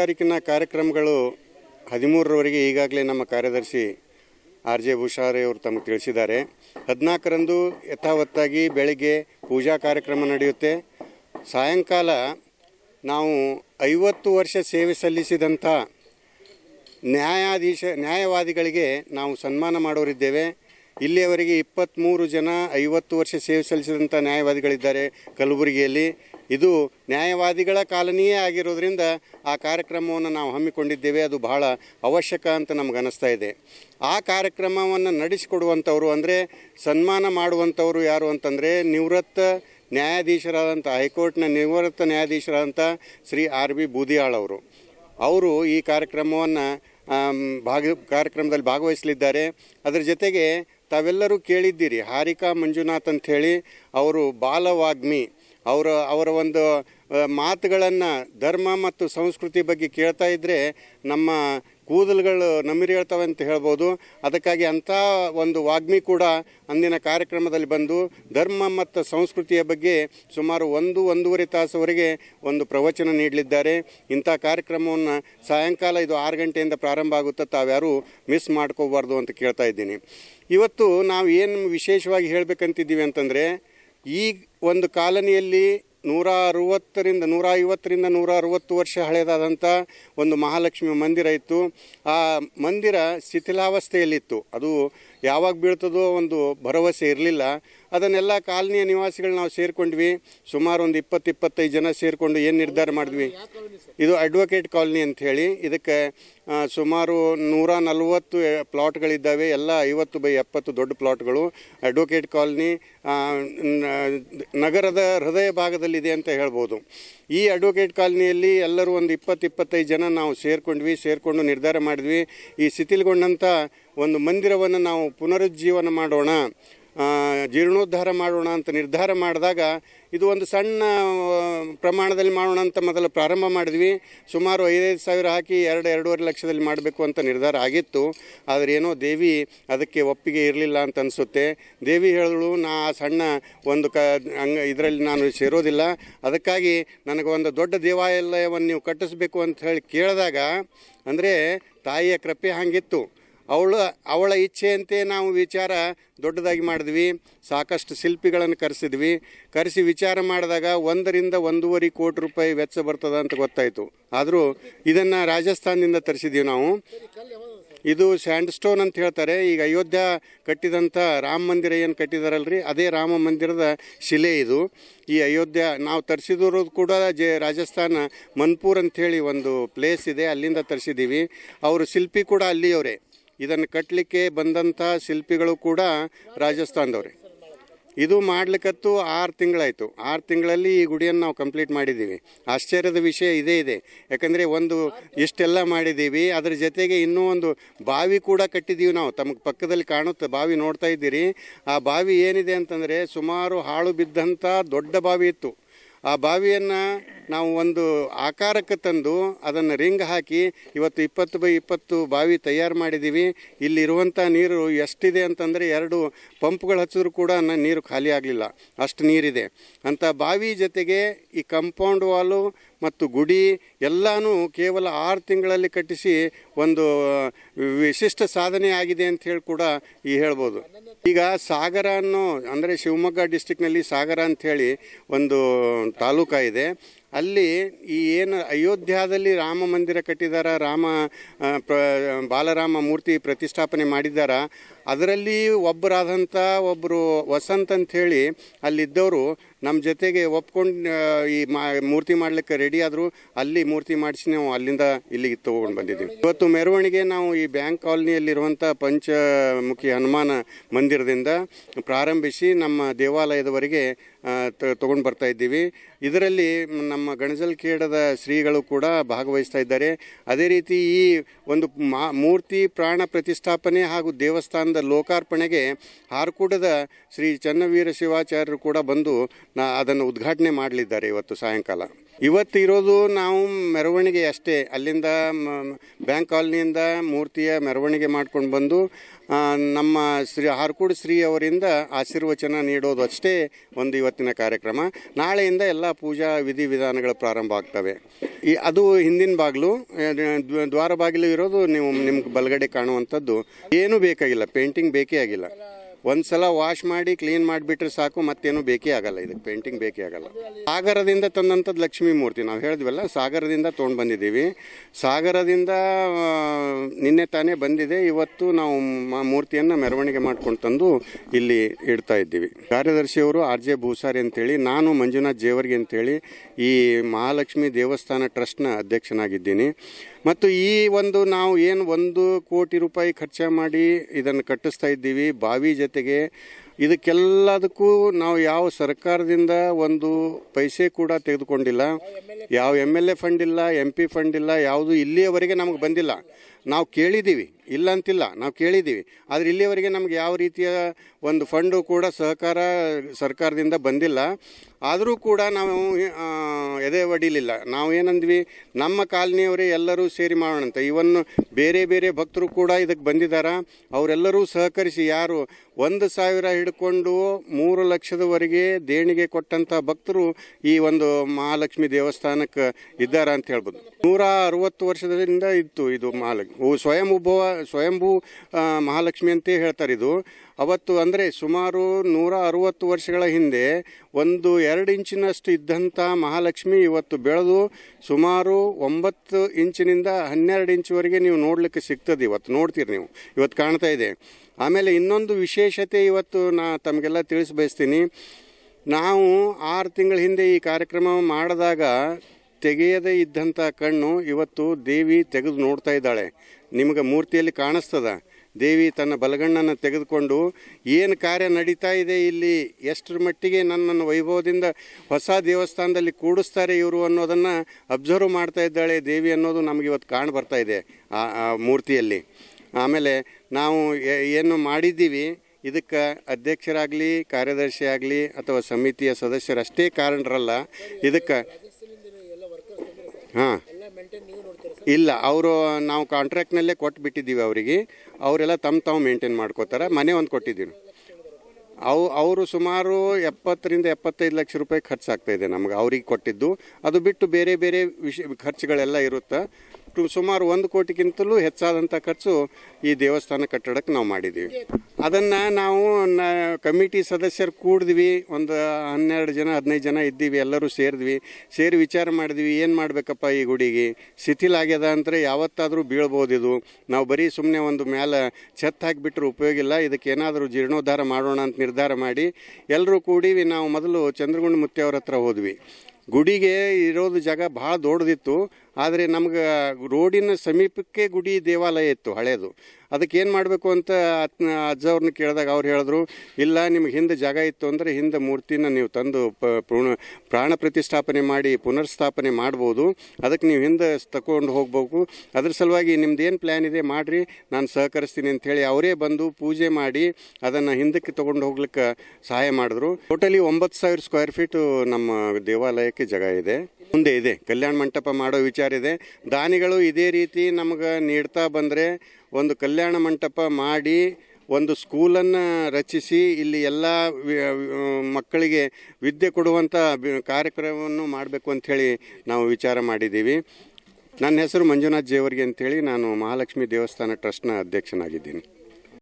ತಾರೀಕಿನ ಕಾರ್ಯಕ್ರಮಗಳು ಹದಿಮೂರರವರೆಗೆ ಈಗಾಗಲೇ ನಮ್ಮ ಕಾರ್ಯದರ್ಶಿ ಆರ್ ಜೆ ಭೂಷಾರೆಯವರು ತಮಗೆ ತಿಳಿಸಿದ್ದಾರೆ. ಹದಿನಾಲ್ಕರಂದು ಯಥಾವತ್ತಾಗಿ ಬೆಳಗ್ಗೆ ಪೂಜಾ ಕಾರ್ಯಕ್ರಮ ನಡೆಯುತ್ತೆ. ಸಾಯಂಕಾಲ ನಾವು ಐವತ್ತು ವರ್ಷ ಸೇವೆ ಸಲ್ಲಿಸಿದಂಥ ನ್ಯಾಯಾಧೀಶ, ನ್ಯಾಯವಾದಿಗಳಿಗೆ ನಾವು ಸನ್ಮಾನ ಮಾಡೋರಿದ್ದೇವೆ. ಇಲ್ಲಿಯವರೆಗೆ ಇಪ್ಪತ್ತ್ಮೂರು ಜನ ಐವತ್ತು ವರ್ಷ ಸೇವೆ ಸಲ್ಲಿಸಿದಂಥ ನ್ಯಾಯವಾದಿಗಳಿದ್ದಾರೆ ಕಲಬುರಗಿಯಲ್ಲಿ. ಇದು ನ್ಯಾಯವಾದಿಗಳ ಕಾಲನಿಯೇ ಆಗಿರೋದ್ರಿಂದ ಆ ಕಾರ್ಯಕ್ರಮವನ್ನು ನಾವು ಹಮ್ಮಿಕೊಂಡಿದ್ದೇವೆ. ಅದು ಬಹಳ ಅವಶ್ಯಕ ಅಂತ ನಮಗನ್ನಿಸ್ತಾ ಇದೆ. ಆ ಕಾರ್ಯಕ್ರಮವನ್ನು ನಡೆಸಿಕೊಡುವಂಥವ್ರು ಅಂದರೆ ಸನ್ಮಾನ ಮಾಡುವಂಥವ್ರು ಯಾರು ಅಂತಂದರೆ ನಿವೃತ್ತ ನ್ಯಾಯಾಧೀಶರಾದಂಥ, ಹೈಕೋರ್ಟ್ನ ನಿವೃತ್ತ ನ್ಯಾಯಾಧೀಶರಾದಂಥ ಶ್ರೀ ಆರ್ ಬಿ ಬೂದಿಯಾಳ್ ಅವರು. ಅವರು ಈ ಕಾರ್ಯಕ್ರಮವನ್ನು ಭಾಗ, ಕಾರ್ಯಕ್ರಮದಲ್ಲಿ ಭಾಗವಹಿಸಲಿದ್ದಾರೆ. ಅದರ ಜೊತೆಗೆ ತಾವೆಲ್ಲರೂ ಕೇಳಿದ್ದೀರಿ, ಹಾರಿಕಾ ಮಂಜುನಾಥ್ ಅಂಥೇಳಿ ಅವರು ಬಾಲವಾಗ್ಮಿ ಅವರ ಅವರ ಒಂದು ಮಾತುಗಳನ್ನು ಧರ್ಮ ಮತ್ತು ಸಂಸ್ಕೃತಿ ಬಗ್ಗೆ ಕೇಳ್ತಾ ಇದ್ದರೆ ನಮ್ಮ ಕೂದಲುಗಳು ನಮಿರಿ ಹೇಳ್ತವೆ ಅಂತ ಹೇಳ್ಬೋದು. ಅದಕ್ಕಾಗಿ ಅಂಥ ಒಂದು ವಾಗ್ಮಿ ಕೂಡ ಅಂದಿನ ಕಾರ್ಯಕ್ರಮದಲ್ಲಿ ಬಂದು ಧರ್ಮ ಮತ್ತು ಸಂಸ್ಕೃತಿಯ ಬಗ್ಗೆ ಸುಮಾರು ಒಂದು, ಒಂದೂವರೆ ತಾಸುವರೆಗೆ ಒಂದು ಪ್ರವಚನ ನೀಡಲಿದ್ದಾರೆ. ಇಂಥ ಕಾರ್ಯಕ್ರಮವನ್ನು ಸಾಯಂಕಾಲ ಇದು ಆರು ಗಂಟೆಯಿಂದ ಪ್ರಾರಂಭ ಆಗುತ್ತೆ ತಾವ್ಯಾರು ಮಿಸ್ ಮಾಡ್ಕೋಬಾರ್ದು ಅಂತ ಕೇಳ್ತಾ ಇದ್ದೀನಿ. ಇವತ್ತು ನಾವು ಏನು ವಿಶೇಷವಾಗಿ ಹೇಳಬೇಕಂತಿದ್ದೀವಿ ಅಂತಂದರೆ ಈ ಒಂದು ಕಾಲನಿಯಲ್ಲಿ ನೂರ ಅರುವತ್ತರಿಂದ ನೂರ ಐವತ್ತರಿಂದ ನೂರ ಅರುವತ್ತು ವರ್ಷ ಹಳೆಯದಾದಂಥ ಒಂದು ಮಹಾಲಕ್ಷ್ಮಿ ಮಂದಿರ ಇತ್ತು. ಆ ಮಂದಿರ ಶಿಥಿಲಾವಸ್ಥೆಯಲ್ಲಿತ್ತು. ಅದು ಯಾವಾಗ ಬೀಳ್ತದೋ ಒಂದು ಭರವಸೆ ಇರಲಿಲ್ಲ. ಅದನ್ನೆಲ್ಲ ಕಾಲನಿಯ ನಿವಾಸಿಗಳು ನಾವು ಸೇರಿಕೊಂಡ್ವಿ. ಸುಮಾರು ಒಂದು ಇಪ್ಪತ್ತು ಇಪ್ಪತ್ತೈದು ಜನ ಸೇರಿಕೊಂಡು ಏನು ನಿರ್ಧಾರ ಮಾಡಿದ್ವಿ? ಇದು ಅಡ್ವೊಕೇಟ್ ಕಾಲನಿ ಅಂತ ಹೇಳಿ. ಇದಕ್ಕೆ ಸುಮಾರು ನೂರ ನಲ್ವತ್ತು ಪ್ಲಾಟ್ಗಳಿದ್ದಾವೆ. ಎಲ್ಲ ಐವತ್ತು ಬೈ ಎಪ್ಪತ್ತು ದೊಡ್ಡ ಪ್ಲಾಟ್ಗಳು. ಅಡ್ವೊಕೇಟ್ ಕಾಲನಿ ನಗರದ ಹೃದಯ ಭಾಗದಲ್ಲಿದೆ ಅಂತ ಹೇಳ್ಬೋದು. ಈ ಅಡ್ವೊಕೇಟ್ ಕಾಲನಿಯಲ್ಲಿ ಎಲ್ಲರೂ ಒಂದು ಇಪ್ಪತ್ತು ಇಪ್ಪತ್ತೈದು ಜನ ನಾವು ಸೇರಿಕೊಂಡ್ವಿ, ಸೇರಿಕೊಂಡು ನಿರ್ಧಾರ ಮಾಡಿದ್ವಿ. ಈ ಶಿಥಿಲ್ಗೊಂಡಂಥ ಒಂದು ಮಂದಿರವನ್ನು ನಾವು ಪುನರುಜ್ಜೀವನ ಮಾಡೋಣ. ಜೀರ್ಣೋದ್ಧಾರ ಮಾಡೋಣ ಅಂತ ನಿರ್ಧಾರ ಮಾಡಿದಾಗ ಇದು ಒಂದು ಸಣ್ಣ ಪ್ರಮಾಣದಲ್ಲಿ ಮಾಡೋಣ ಅಂತ ಮೊದಲು ಪ್ರಾರಂಭ ಮಾಡಿದ್ವಿ. ಸುಮಾರು ಐದೈದು ಸಾವಿರ ಹಾಕಿ ಎರಡು, ಎರಡೂವರೆ ಲಕ್ಷದಲ್ಲಿ ಮಾಡಬೇಕು ಅಂತ ನಿರ್ಧಾರ ಆಗಿತ್ತು. ಆದರೆ ಏನೋ ದೇವಿ ಅದಕ್ಕೆ ಒಪ್ಪಿಗೆ ಇರಲಿಲ್ಲ ಅಂತ ಅನಿಸುತ್ತೆ. ದೇವಿ ಹೇಳಿದಳು ನಾ ಆ ಸಣ್ಣ ಒಂದು ಕ, ಅಂಗ, ಇದರಲ್ಲಿ ನಾನು ಸೇರೋದಿಲ್ಲ. ಅದಕ್ಕಾಗಿ ನನಗೆ ಒಂದು ದೊಡ್ಡ ದೇವಾಲಯವನ್ನು ನೀವು ಕಟ್ಟಿಸ್ಬೇಕು ಅಂತ ಹೇಳಿ ಕೇಳಿದಾಗ, ಅಂದರೆ ತಾಯಿಯ ಕೃಪೆ ಹಾಗಿತ್ತು. ಅವಳು ಅವಳ ಇಚ್ಛೆಯಂತೆ ನಾವು ವಿಚಾರ ದೊಡ್ಡದಾಗಿ ಮಾಡಿದ್ವಿ. ಸಾಕಷ್ಟು ಶಿಲ್ಪಿಗಳನ್ನು ಕರೆಸಿದ್ವಿ. ಕರೆಸಿ ವಿಚಾರ ಮಾಡಿದಾಗ ಒಂದರಿಂದ ಒಂದೂವರೆ ಕೋಟಿ ರೂಪಾಯಿ ವೆಚ್ಚ ಬರ್ತದ ಅಂತ ಗೊತ್ತಾಯಿತು. ಆದರೂ ಇದನ್ನು ರಾಜಸ್ಥಾನದಿಂದ ತರಿಸಿದ್ದೀವಿ ನಾವು. ಇದು ಸ್ಯಾಂಡ್ ಸ್ಟೋನ್ ಅಂತ ಹೇಳ್ತಾರೆ. ಈಗ ಅಯೋಧ್ಯ ಕಟ್ಟಿದಂಥ ರಾಮ ಮಂದಿರ ಏನು ಕಟ್ಟಿದಾರಲ್ರಿ? ಅದೇ ರಾಮ ಮಂದಿರದ ಶಿಲೆ ಇದು. ಈ ಅಯೋಧ್ಯ ನಾವು ತರಿಸಿದ್ರು ಕೂಡ ಜೆ ರಾಜಸ್ಥಾನ ಮನ್ಪೂರ್ ಅಂಥೇಳಿ ಒಂದು ಪ್ಲೇಸ್ ಇದೆ. ಅಲ್ಲಿಂದ ತರಿಸಿದ್ದೀವಿ ಅವರು ಶಿಲ್ಪಿ ಕೂಡ ಅಲ್ಲಿಯವರೇ. ಇದನ್ನು ಕಟ್ಟಲಿಕ್ಕೆ ಬಂದಂಥ ಶಿಲ್ಪಿಗಳು ಕೂಡ ರಾಜಸ್ಥಾನದವ್ರೆ. ಇದು ಮಾಡ್ಲಿಕ್ಕತ್ತು ಆರು ತಿಂಗಳಾಯಿತು. ಆರು ತಿಂಗಳಲ್ಲಿ ಈ ಗುಡಿಯನ್ನು ನಾವು ಕಂಪ್ಲೀಟ್ ಮಾಡಿದ್ದೀವಿ. ಆಶ್ಚರ್ಯದ ವಿಷಯ ಇದೇ ಇದೆ. ಯಾಕಂದರೆ ಒಂದು ಇಷ್ಟೆಲ್ಲ ಮಾಡಿದ್ದೀವಿ. ಅದರ ಜೊತೆಗೆ ಇನ್ನೂ ಒಂದು ಬಾವಿ ಕೂಡ ಕಟ್ಟಿದ್ದೀವಿ ನಾವು. ತಮಗೆ ಪಕ್ಕದಲ್ಲಿ ಕಾಣುತ್ತೆ, ಬಾವಿ ನೋಡ್ತಾ ಇದ್ದೀರಿ. ಆ ಬಾವಿ ಏನಿದೆ ಅಂತಂದರೆ ಸುಮಾರು ಹಾಳು ಬಿದ್ದಂಥ ದೊಡ್ಡ ಬಾವಿ ಇತ್ತು. ಆ ಬಾವಿಯನ್ನು ನಾವು ಒಂದು ಆಕಾರಕ್ಕೆ ತಂದು ಅದನ್ನು ರಿಂಗ್ ಹಾಕಿ ಇವತ್ತು ಇಪ್ಪತ್ತು ಬೈ ಇಪ್ಪತ್ತು ಬಾವಿ ತಯಾರು ಮಾಡಿದ್ದೀವಿ ಇಲ್ಲಿರುವಂಥ ನೀರು ಎಷ್ಟಿದೆ ಅಂತಂದರೆ ಎರಡು ಪಂಪ್ಗಳು ಹಚ್ಚಿದ್ರು ಕೂಡ ನೀರು ಖಾಲಿ ಆಗಲಿಲ್ಲ. ಅಷ್ಟು ನೀರಿದೆ. ಅಂಥ ಬಾವಿ ಜೊತೆಗೆ ಈ ಕಂಪೌಂಡ್ ವಾಲು ಮತ್ತು ಗುಡಿ ಎಲ್ಲನೂ ಕೇವಲ ಆರು ತಿಂಗಳಲ್ಲಿ ಕಟ್ಟಿಸಿ ಒಂದು ವಿಶಿಷ್ಟ ಸಾಧನೆ ಆಗಿದೆ ಅಂತ ಹೇಳಿ ಕೂಡ ಈ ಹೇಳ್ಬೋದು. ಈಗ ಸಾಗರ ಅನ್ನೋ, ಅಂದರೆ ಶಿವಮೊಗ್ಗ ಡಿಸ್ಟಿಕ್ನಲ್ಲಿ ಸಾಗರ ಅಂಥೇಳಿ ಒಂದು ತಾಲೂಕ ಇದೆ. ಅಲ್ಲಿ ಈ ಏನು ಅಯೋಧ್ಯಾದಲ್ಲಿ ರಾಮ ಮಂದಿರ ಕಟ್ಟಿದಾರ, ರಾಮ ಪ್ರ, ಬಾಲರಾಮ ಮೂರ್ತಿ ಪ್ರತಿಷ್ಠಾಪನೆ ಮಾಡಿದಾರ ಅದರಲ್ಲಿ ಒಬ್ಬರಾದಂಥ ಒಬ್ಬರು ವಸಂತ್ ಅಂಥೇಳಿ ಅಲ್ಲಿದ್ದವರು ನಮ್ಮ ಜೊತೆಗೆ ಒಪ್ಕೊಂಡು ಈ ಮಾ, ಮೂರ್ತಿ ಮಾಡಲಿಕ್ಕೆ ರೆಡಿ ಆದರು ಅಲ್ಲಿ ಮೂರ್ತಿ ಮಾಡಿಸಿ ನಾವು ಅಲ್ಲಿಂದ ಇಲ್ಲಿಗೆ ತೊಗೊಂಡು ಬಂದಿದ್ದೀವಿ. ಇವತ್ತು ಮೆರವಣಿಗೆ ನಾವು ಈ ಬ್ಯಾಂಕ್ ಕಾಲೋನಿಯಲ್ಲಿರುವಂಥ ಪಂಚಮುಖಿ ಹನುಮಾನ ಮಂದಿರದಿಂದ ಪ್ರಾರಂಭಿಸಿ ನಮ್ಮ ದೇವಾಲಯದವರೆಗೆ ತೊಗೊಂಡು ಬರ್ತಾ ಇದ್ದೀವಿ. ಇದರಲ್ಲಿ ನಮ್ಮ ಗಣಜಲ್ ಕೇಡದ ಶ್ರೀಗಳು ಕೂಡ ಭಾಗವಹಿಸ್ತಾ ಇದ್ದಾರೆ. ಅದೇ ರೀತಿ ಈ ಒಂದು ಮೂರ್ತಿ ಪ್ರಾಣ ಪ್ರತಿಷ್ಠಾಪನೆ ಹಾಗೂ ದೇವಸ್ಥಾನದ ಲೋಕಾರ್ಪಣೆಗೆ ಹಾರ್ಕೂಡದ ಶ್ರೀ ಚನ್ನವೀರ ಶಿವಾಚಾರ್ಯರು ಕೂಡ ಬಂದು ನಾ, ಅದನ್ನು ಉದ್ಘಾಟನೆ ಮಾಡಲಿದ್ದಾರೆ ಇವತ್ತು ಸಾಯಂಕಾಲ. ಇವತ್ತು ಇರೋದು ನಾವು ಮೆರವಣಿಗೆ ಅಷ್ಟೇ. ಅಲ್ಲಿಂದ ಬ್ಯಾಂಕ್ ಕಾಲನಿಯಿಂದ ಮೂರ್ತಿಯ ಮೆರವಣಿಗೆ ಮಾಡ್ಕೊಂಡು ಬಂದು ನಮ್ಮ ಶ್ರೀ ಹಾರ್ಕೂಡು ಶ್ರೀ ಅವರಿಂದ ಆಶೀರ್ವಚನ ನೀಡೋದು ಅಷ್ಟೇ ಒಂದು ಇವತ್ತಿನ ಕಾರ್ಯಕ್ರಮ. ನಾಳೆಯಿಂದ ಎಲ್ಲ ಪೂಜಾ ವಿಧಿವಿಧಾನಗಳು ಪ್ರಾರಂಭ ಆಗ್ತವೆ. ಈ, ಅದು ಹಿಂದಿನ ಬಾಗಿಲು ದ್ವಾರ ಬಾಗಿಲು ಇರೋದು ನೀವು ನಿಮ್ಗೆ ಬಲಗಡೆ ಕಾಣುವಂಥದ್ದು. ಏನೂ ಬೇಕಾಗಿಲ್ಲ, ಪೇಂಟಿಂಗ್ ಬೇಕೇ ಆಗಿಲ್ಲ. ಒಂದು ಸಲ ವಾಶ್ ಮಾಡಿ ಕ್ಲೀನ್ ಮಾಡಿಬಿಟ್ರೆ ಸಾಕು, ಮತ್ತೇನು ಬೇಕೇ ಆಗಲ್ಲ. ಇದಕ್ಕೆ ಪೇಂಟಿಂಗ್ ಬೇಕೇ ಆಗಲ್ಲ. ಸಾಗರದಿಂದ ತಂದಂಥದ್ದು ಲಕ್ಷ್ಮೀ ಮೂರ್ತಿ. ನಾವು ಹೇಳಿದ್ವಲ್ಲ, ಸಾಗರದಿಂದ ತೊಗೊಂಡು ಬಂದಿದ್ದೀವಿ. ಸಾಗರದಿಂದ ನಿನ್ನೆ ತಾನೇ ಬಂದಿದೆ. ಇವತ್ತು ನಾವು ಆ ಮೂರ್ತಿಯನ್ನು ಮೆರವಣಿಗೆ ಮಾಡ್ಕೊಂಡು ತಂದು ಇಲ್ಲಿ ಇಡ್ತಾ ಇದ್ದೀವಿ. ಕಾರ್ಯದರ್ಶಿಯವರು ಆರ್ ಜೆ ಭೂಸಾರಿ ಅಂತೇಳಿ, ನಾನು ಮಂಜುನಾಥ್ ಜೇವರ್ಗಿ ಅಂತೇಳಿ ಈ ಮಹಾಲಕ್ಷ್ಮಿ ದೇವಸ್ಥಾನ ಟ್ರಸ್ಟ್ನ ಅಧ್ಯಕ್ಷನಾಗಿದ್ದೀನಿ. ಮತ್ತು ಈ ಒಂದು ನಾವು ಏನು ಒಂದು ಕೋಟಿ ರೂಪಾಯಿ ಖರ್ಚು ಮಾಡಿ ಇದನ್ನು ಕಟ್ಟಿಸ್ತಾ ಇದ್ದೀವಿ ಬಾವಿ ಜೊತೆಗೆ, ಇದಕ್ಕೆಲ್ಲದಕ್ಕೂ ನಾವು ಯಾವ ಸರ್ಕಾರದಿಂದ ಒಂದು ಪೈಸೆ ಕೂಡ ತೆಗೆದುಕೊಂಡಿಲ್ಲ. ಯಾವ ಎಂ ಎಲ್ ಎ ಫಂಡ್ ಇಲ್ಲ ಎಂ ಪಿ ಫಂಡ್ ಇಲ್ಲ, ಯಾವುದು ಇಲ್ಲಿಯವರೆಗೆ ನಮಗೆ ಬಂದಿಲ್ಲ. ನಾವು ಕೇಳಿದ್ದೀವಿ, ಇಲ್ಲ ಅಂತಿಲ್ಲ, ನಾವು ಕೇಳಿದ್ದೀವಿ. ಆದರೆ ಇಲ್ಲಿಯವರೆಗೆ ನಮಗೆ ಯಾವ ರೀತಿಯ ಒಂದು ಫಂಡು ಕೂಡ ಸಹಕಾರ ಸರ್ಕಾರದಿಂದ ಬಂದಿಲ್ಲ. ಆದರೂ ಕೂಡ ನಾವು ಎದೆ ಒಡಿಲಿಲ್ಲ. ನಾವು ಏನಂದ್ವಿ, ನಮ್ಮ ಕಾಲನಿಯವರೇ ಎಲ್ಲರೂ ಸೇರಿ ಮಾಡೋಣಂತ ಇವನ್ ಬೇರೆ ಬೇರೆ ಭಕ್ತರು ಕೂಡ ಇದಕ್ಕೆ ಬಂದಿದ್ದಾರೆ ಅವರೆಲ್ಲರೂ ಸಹಕರಿಸಿ ಯಾರು ಒಂದು ಸಾವಿರ ಹಿಡ್ಕೊಂಡು ಮೂರು ಲಕ್ಷದವರೆಗೆ ದೇಣಿಗೆ ಕೊಟ್ಟಂಥ ಭಕ್ತರು ಈ ಒಂದು ಮಹಾಲಕ್ಷ್ಮಿ ದೇವಸ್ಥಾನಕ್ಕೆ ಇದ್ದಾರ ಅಂತ ಹೇಳ್ಬೋದು. ನೂರ ಅರವತ್ತು ವರ್ಷದಿಂದ ಇತ್ತು ಇದು ಮಹಾಲಕ್ಷ್ಮಿ. ಸ್ವಯಂ ಉಭವ, ಸ್ವಯಂಭೂ ಮಹಾಲಕ್ಷ್ಮಿ ಅಂತೇ ಹೇಳ್ತಾರೆ ಇದು. ಅವತ್ತು ಅಂದರೆ ಸುಮಾರು ನೂರ ಅರವತ್ತು ವರ್ಷಗಳ ಹಿಂದೆ ಒಂದು ಎರಡು ಇಂಚಿನಷ್ಟು ಇದ್ದಂಥ ಮಹಾಲಕ್ಷ್ಮಿ ಇವತ್ತು ಬೆಳೆದು ಸುಮಾರು ಒಂಬತ್ತು ಇಂಚಿನಿಂದ ಹನ್ನೆರಡು ಇಂಚ್ವರೆಗೆ ನೀವು ನೋಡಲಿಕ್ಕೆ ಸಿಗ್ತದೆ. ಇವತ್ತು ನೋಡ್ತೀರಿ ನೀವು. ಇವತ್ತು ಕಾಣ್ತಾ ಇದೆ. ಆಮೇಲೆ ಇನ್ನೊಂದು ವಿಶೇಷತೆ ಇವತ್ತು ನಾ ತಮಗೆಲ್ಲ ತಿಳಿಸ್ಬಯಸ್ತೀನಿ ನಾವು ಆರು ತಿಂಗಳ ಹಿಂದೆ ಈ ಕಾರ್ಯಕ್ರಮ ಮಾಡಿದಾಗ ತೆಗೆಯದೇ ಇದ್ದಂಥ ಕಣ್ಣು ಇವತ್ತು ದೇವಿ ತೆಗೆದು ನೋಡ್ತಾ ಇದ್ದಾಳೆ. ನಿಮಗೆ ಮೂರ್ತಿಯಲ್ಲಿ ಕಾಣಿಸ್ತದ? ದೇವಿ ತನ್ನ ಬಲಗಣ್ಣನ್ನು ತೆಗೆದುಕೊಂಡು ಏನು ಕಾರ್ಯ ನಡೀತಾ ಇದೆ ಇಲ್ಲಿ ಎಷ್ಟರ ಮಟ್ಟಿಗೆ ನನ್ನನ್ನು ವೈಭವದಿಂದ ಹೊಸ ದೇವಸ್ಥಾನದಲ್ಲಿ ಕೂಡಿಸ್ತಾರೆ ಇವರು ಅನ್ನೋದನ್ನು ಅಬ್ಸರ್ವ್ ಮಾಡ್ತಾ ಇದ್ದಾಳೆ ದೇವಿ ಅನ್ನೋದು ನಮಗೆ ಇವತ್ತು ಕಾಣು ಬರ್ತಾ ಇದೆ ಆ ಮೂರ್ತಿಯಲ್ಲಿ. ಆಮೇಲೆ ನಾವು ಏನು ಮಾಡಿದ್ದೀವಿ ಇದಕ್ಕೆ ಅಧ್ಯಕ್ಷರಾಗಲಿ ಕಾರ್ಯದರ್ಶಿ ಆಗಲಿ ಅಥವಾ ಸಮಿತಿಯ ಸದಸ್ಯರಷ್ಟೇ ಕಾರಣರಲ್ಲ ಇದಕ್ಕೆ ಹಾಂ. ಇಲ್ಲ, ಅವರು ನಾವು ಕಾಂಟ್ರಾಕ್ಟ್ನಲ್ಲೇ ಕೊಟ್ಟು ಬಿಟ್ಟಿದ್ದೀವಿ ಅವರಿಗೆ. ಅವರೆಲ್ಲ ತಮ್ಮ ತಾವು ಮೇಂಟೈನ್ ಮಾಡ್ಕೋತಾರೆ. ಮನೆ ಒಂದು ಕೊಟ್ಟಿದ್ದೀವಿ. ಅವು, ಅವರು ಸುಮಾರು ಎಪ್ಪತ್ತರಿಂದ ಎಪ್ಪತ್ತೈದು ಲಕ್ಷ ರೂಪಾಯಿ ಖರ್ಚಾಗ್ತಾ ಇದೆ ನಮ್ಗೆ ಅವ್ರಿಗೆ ಕೊಟ್ಟಿದ್ದು. ಅದು ಬಿಟ್ಟು ಬೇರೆ ಬೇರೆ ವಿಷಯ ಖರ್ಚುಗಳೆಲ್ಲ ಇರುತ್ತೆ. ಸುಮಾರು ಒಂದು ಕೋಟಿಗಿಂತಲೂ ಹೆಚ್ಚಾದಂಥ ಖರ್ಚು ಈ ದೇವಸ್ಥಾನ ಕಟ್ಟಡಕ್ಕೆ ನಾವು ಮಾಡಿದ್ದೀವಿ. ಅದನ್ನು ನಾವು ನ ಕಮಿಟಿ ಸದಸ್ಯರು ಕೂಡಿದ್ವಿ, ಒಂದು ಹನ್ನೆರಡು ಜನ, ಹದಿನೈದು ಜನ ಇದ್ದೀವಿ, ಎಲ್ಲರೂ ಸೇರಿದ್ವಿ. ಸೇರಿ ವಿಚಾರ ಮಾಡಿದ್ವಿ, ಏನು ಮಾಡಬೇಕಪ್ಪ ಈ ಗುಡಿಗೆ? ಶಿಥಿಲಾಗ್ಯದ ಅಂದರೆ ಯಾವತ್ತಾದರೂ ಬೀಳ್ಬೋದು ಇದು. ನಾವು ಬರೀ ಸುಮ್ಮನೆ ಒಂದು ಮೇಲೆ ಛತ್ ಹಾಕಿಬಿಟ್ರೆ ಉಪಯೋಗ ಇಲ್ಲ, ಇದಕ್ಕೆ ಏನಾದರೂ ಜೀರ್ಣೋದ್ಧಾರ ಮಾಡೋಣ ಅಂತ ನಿರ್ಧಾರ ಮಾಡಿ ಎಲ್ಲರೂ ಕೂಡಿ ನಾವು ಮೊದಲು ಚಂದ್ರಗುಂಡ ಮುತ್ತೆಯವ್ರ ಹತ್ರ ಹೋದ್ವಿ. ಗುಡಿಗೆ ಇರೋದು ಜಾಗ ಭಾಳ ದೊಡ್ಡದಿತ್ತು. ಆದರೆ ನಮ್ಗೆ ರೋಡಿನ ಸಮೀಪಕ್ಕೆ ಗುಡಿ ದೇವಾಲಯ ಇತ್ತು ಹಳೆಯದು ಅದಕ್ಕೆ ಏನು ಮಾಡಬೇಕು ಅಂತ ಅತ್ನ ಅಜ್ಜವ್ರನ್ನ ಕೇಳಿದಾಗ ಅವ್ರು ಹೇಳಿದ್ರು, ಇಲ್ಲ, ನಿಮ್ಗೆ ಹಿಂದೆ ಜಾಗ ಇತ್ತು ಅಂದರೆ ಹಿಂದೆ ಮೂರ್ತಿನ ನೀವು ತಂದು ಪ್ರಾಣ ಪ್ರತಿಷ್ಠಾಪನೆ ಮಾಡಿ ಪುನರ್ಸ್ಥಾಪನೆ ಮಾಡ್ಬೋದು. ಅದಕ್ಕೆ ನೀವು ಹಿಂದೆ ತಗೊಂಡು ಹೋಗ್ಬೇಕು. ಅದ್ರ ಸಲುವಾಗಿ ನಿಮ್ದು ಏನು ಪ್ಲ್ಯಾನ್ ಇದೆ ಮಾಡಿರಿ, ನಾನು ಸಹಕರಿಸ್ತೀನಿ ಅಂಥೇಳಿ ಅವರೇ ಬಂದು ಪೂಜೆ ಮಾಡಿ ಅದನ್ನು ಹಿಂದಕ್ಕೆ ತೊಗೊಂಡು ಹೋಗ್ಲಿಕ್ಕೆ ಸಹಾಯ ಮಾಡಿದ್ರು. ಟೋಟಲಿ ಒಂಬತ್ತು ಸಾವಿರ ಸ್ಕ್ವೇರ್ ಫೀಟು ನಮ್ಮ ದೇವಾಲಯಕ್ಕೆ ಜಾಗ ಇದೆ. ಮುಂದೆ ಇದೆ. ಕಲ್ಯಾಣ ಮಂಟಪ ಮಾಡೋ ವಿಚಾರ ಇದೆ. ದಾನಿಗಳು ಇದೇ ರೀತಿ ನಮ್ಗೆ ನೀಡ್ತಾ ಬಂದರೆ ಒಂದು ಕಲ್ಯಾಣ ಮಂಟಪ ಮಾಡಿ ಒಂದು ಸ್ಕೂಲನ್ನು ರಚಿಸಿ ಇಲ್ಲಿ ಎಲ್ಲ ಮಕ್ಕಳಿಗೆ ವಿದ್ಯೆ ಕೊಡುವಂಥ ಕಾರ್ಯಕ್ರಮವನ್ನು ಮಾಡಬೇಕು ಅಂಥೇಳಿ ನಾವು ವಿಚಾರ ಮಾಡಿದ್ದೀವಿ. ನನ್ನ ಹೆಸರು ಮಂಜುನಾಥ್ ಜೇವರ್ಗಿ ಅಂಥೇಳಿ ನಾನು ಮಹಾಲಕ್ಷ್ಮಿ ದೇವಸ್ಥಾನ ಟ್ರಸ್ಟ್ನ ಅಧ್ಯಕ್ಷನಾಗಿದ್ದೀನಿ.